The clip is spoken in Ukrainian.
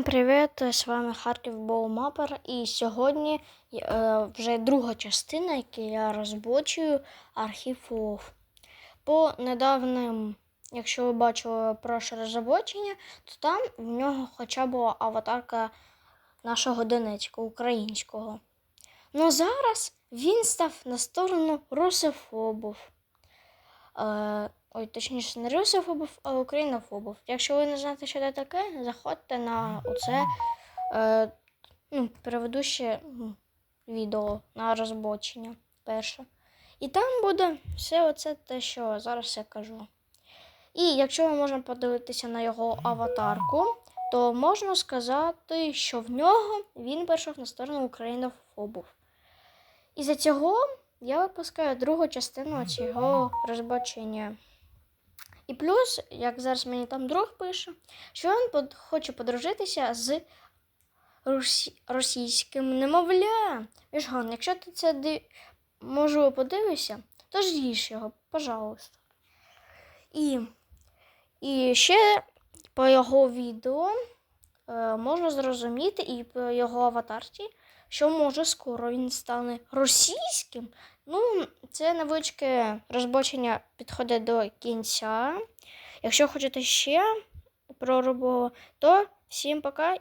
Всім привіт! З вами Харків Боумапер. І сьогодні е, вже друга частина, яку я розбочую архів ООФ. По недавним, якщо ви бачили прошле розробочення, то там в нього хоча була аватарка нашого Донецька, українського. Ну зараз він став на сторону русофобів. Е, ой, точніше, не русофобів, а українофобів. Якщо ви не знаєте, що це таке, заходьте на оце е, ну, переведу ще ну, відео на розбочення перше. І там буде все оце те, що зараз я кажу. І якщо ми можемо подивитися на його аватарку, то можна сказати, що в нього він перейшов на сторону українофобів. І за цього я випускаю другу частину цього розбачення. І плюс, як зараз мені там друг пише, що він хоче подружитися з русі- російським немовля. Віжган, якщо ти це ди... можливо подивишся, то ж його, пожалуйста. І, і ще по його відео можна зрозуміти і по його аватарці, що може скоро він стане російським. Ну, це невеличке розбочення підходить до кінця. Якщо хочете ще про робо, то всім пока.